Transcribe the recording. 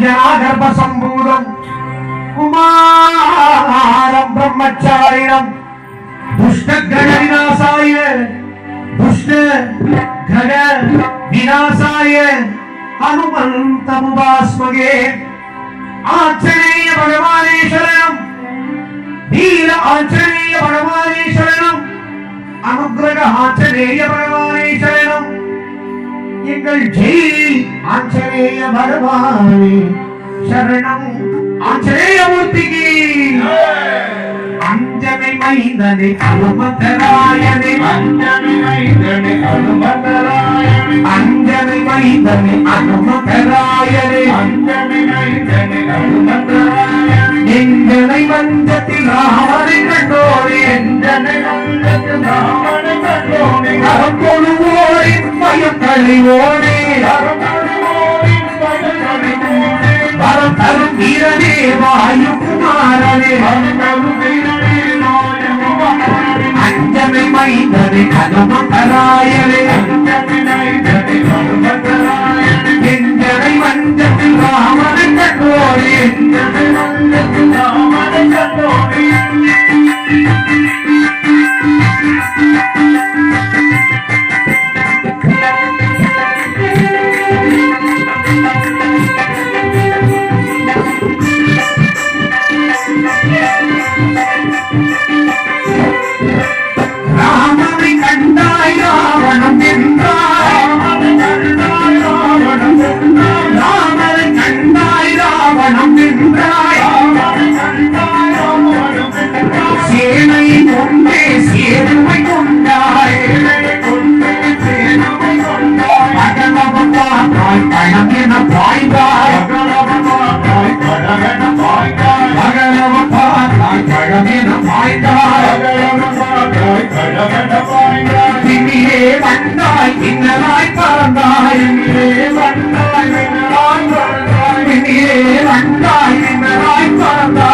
அஞ்சனாகர்பசம்பூதம் குமாரம் பிரம்மச்சாரிணம் துஷ்ட கிரக விநாசாய துஷ்ட கண விநாசாய அனுமந்தமுபாஸ்மகே ஆச்சரிய பகவானே சரணம். வீர ஆச்சரிய பகவானே சரணம். அனுகிரக ஆச்சரிய பகவானே சரணம். எங்கள் ஜெய் பகவானே சரணம் ஆஞ்சநேயமூர்த்திக்கு. அஞ்சனை மைந்தனை அனுமந்தராயனே அஞ்சமி மைந்தனே அனுமந்தராயணி அஞ்சனை மைந்தனை அனுமந்தராயனே அஞ்சமி மைந்தனே அனுமந்தராயணி எங்களை மஞ்சத்தில் ராமனை கண்டோரே எந்தனை வந்தது ராமனை கண்டோனே. கரப்பொழுவோரின் பயம் கழிவோனே அருமருவோரின் வாயுகுமாரனே அருமருவீரனே நாயகுமாரனே அஞ்சனை மைந்தனை அனுமந்தராயனே ராமன் மைந்தனே அனுமந்தராயணி எங்களை கண்டோரே ராமனை கண்டோனே ராமனை கண்டாய் ராவணம் என்றாய் ராமனை கண்டாய் ராவணம் என்றாய் சேனை கொண்டே சேருமை கொண்டாய். பணம் என பாய்ந்தாய். பாய்ந்தாய் பழம் என பாய்ந்தாய். Father.